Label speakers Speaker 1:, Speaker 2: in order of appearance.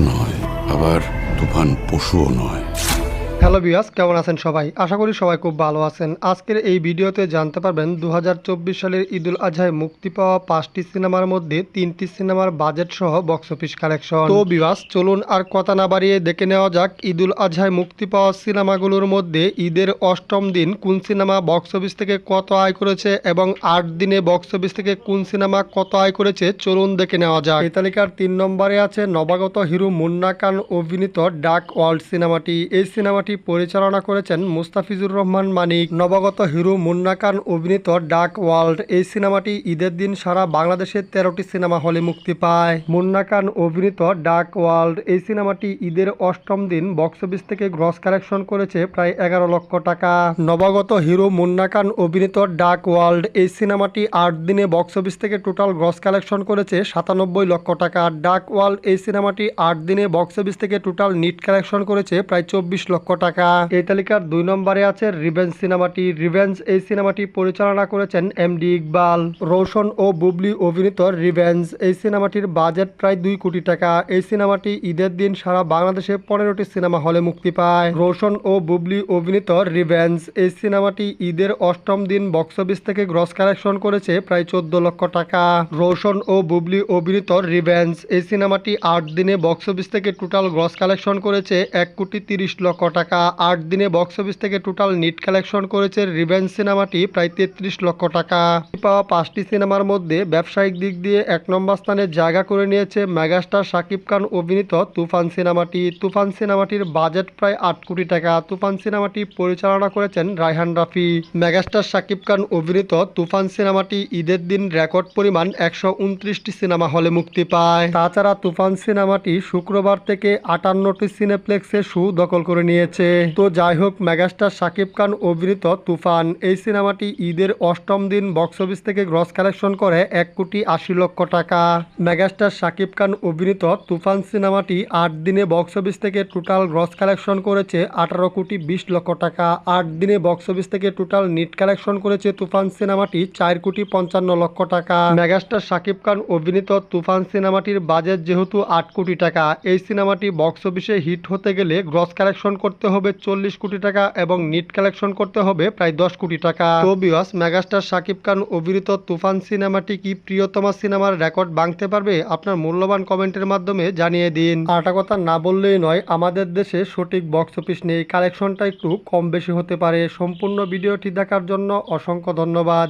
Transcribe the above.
Speaker 1: নয় আবার তুফান পশুও নয়।
Speaker 2: হ্যালো বিয়াস কেমন আছেন সবাই? আশা করি সবাই খুব ভালো আছেন। আজকের এই ভিডিওতে জানতে পারবেন দু হাজার চব্বিশ সালের ঈদুল আজহায় মুক্তি পাওয়া পাঁচটি সিনেমার মধ্যে তিনটি সিনেমার বাজেট সহ বক্স অফিস কালেকশন তো বিয়াস চলুন আর কথা না বাড়িয়ে দেখে নেওয়া যাক, ঈদুল আজহায় মুক্তি পাওয়া সিনেমাগুলোর মধ্যে ঈদের অষ্টম দিন কোন সিনেমা বক্স অফিস থেকে কত আয় করেছে এবং আট দিনে বক্স অফিস থেকে কোন সিনেমা কত আয় করেছে, চলুন দেখে নেওয়া যাক। এই তালিকার তিন নম্বরে আছে নবাগত হিরু মুন্না খান অভিনীত ডাক ওয়ার্ল্ড সিনেমাটি। এই সিনেমাটি পরিচালনা করেছেন মুস্তাফিজুর রহমান মানিক, নবাগত হিরো মুন্না খান, অভিনীত ডাক ওয়ার্ল্ড। এই সিনেমাটি ঈদের দিন সারা বাংলাদেশের তেরোটি সিনেমা হলে মুক্তি পায়। মুন্না খান, অভিনীত ডাক ওয়ার্ল্ড, এই সিনেমাটি ঈদের অষ্টম দিন বক্স অফিস থেকে গ্রস কালেকশন করেছে প্রায় এগারো লক্ষ টাকা। নবাগত হিরো মুন্না খান, অভিনীত ডাক ওয়ার্ল্ড, এই সিনেমাটি আট দিনে বক্স অফিস থেকে টোটাল গ্রস কালেকশন করেছে সাতানব্বই লক্ষ টাকা। ডাক ওয়ার্ল্ড, এই সিনেমাটি আট দিনে বক্স অফিস থেকে টোটাল নিট কালেকশন করেছে প্রায় চব্বিশ লক্ষ টাকা। এই তালিকার দুই নম্বরে আছে রিভেঞ্জ সিনেমাটি। রিভেঞ্জ এই সিনেমাটি পরিচালনা করেছেন এম ডি ইকবাল। রোশন ও বুবলি অভিনীত রিভেঞ্জ এই সিনেমাটির বাজেট প্রায় দুই কোটি টাকা। এই সিনেমাটি ঈদের দিন সারা বাংলাদেশে পনেরোটি সিনেমা হলে মুক্তি পায়। রোশন ও বুবলি অভিনীত রিভেঞ্জ এই সিনেমাটি ঈদের অষ্টম দিন বক্স অফিস থেকে গ্রস কালেকশন করেছে প্রায় চোদ্দ লক্ষ টাকা। রোশন ও বুবলি অভিনীত রিভেঞ্জ এই সিনেমাটি আট দিনে বক্স অফিস থেকে টোটাল গ্রস কালেকশন করেছে এক কোটি তিরিশ লক্ষ টাকা। আট দিনে বক্স অফিস থেকে টোটাল নিট কালেকশন করেছে রিভেঞ্জ সিনেমাটি প্রায় তেত্রিশ লক্ষ টাকা। পাওয়া পাঁচটি সিনেমার মধ্যে ব্যবসায়িক দিক দিয়ে এক নম্বর স্থানে জায়গা করে নিয়েছে মেগাস্টার শাকিব খান অভিনীত তুফান সিনেমাটি তুফান সিনেমাটির বাজেট প্রায় আট কোটি টাকা। তুফান সিনেমাটি পরিচালনা করেছেন রায়হান রাফি। মেগাস্টার শাকিব খান অভিনীত তুফান সিনেমাটি ঈদের দিন রেকর্ড পরিমাণ একশো উনত্রিশটি সিনেমা হলে মুক্তি পায়। তাছাড়া তুফান সিনেমাটি শুক্রবার থেকে আটান্নটি সিনেপ্লেক্সে শু দখল করে নিয়েছে। তো যাই হোক, মেগাস্টার শাকিব খান অভিনীত তুফান। এই সিনেমাটি ঈদের অষ্টম দিন বক্স অফিস থেকে গ্রস কালেকশন করে এক কোটি আশি লক্ষ টাকা। মেগাস্টার শাকিব খান অভিনীত তুফান সিনেমাটি আট দিনে বক্স অফিস থেকে টোটাল গ্রস কালেকশন করেছে আঠারো কোটি বিশ লক্ষ টাকা। আট দিনে বক্স অফিস থেকে টোটাল নিট কালেকশন করেছে তুফান সিনেমাটি চার কোটি পঞ্চান্ন লক্ষ টাকা। মেগাস্টার শাকিব খান অভিনীত তুফান সিনেমাটির বাজেট যেহেতু আট কোটি টাকা, এই সিনেমাটি বক্স অফিসে হিট হতে গেলে গ্রস কালেকশন করতে হবে চল্লিশ কোটি টাকা এবং নিট কালেকশন করতে হবে প্রায় দশ কোটি টাকা। তো মেগাস্টার শাকিব খান অভিনীত তুফান সিনেমাটি কি প্রিয়তমা সিনেমার রেকর্ড ভাঙতে পারবে? আপনার মূল্যবান কমেন্টের মাধ্যমে জানিয়ে দিন। আরেকটা কথা না বললেই নয়, আমাদের দেশে সঠিক বক্স অফিস নেই। কালেকশনটা একটু কম বেশি হতে পারে। সম্পূর্ণ ভিডিওটি দেখার জন্য অসংখ্য ধন্যবাদ।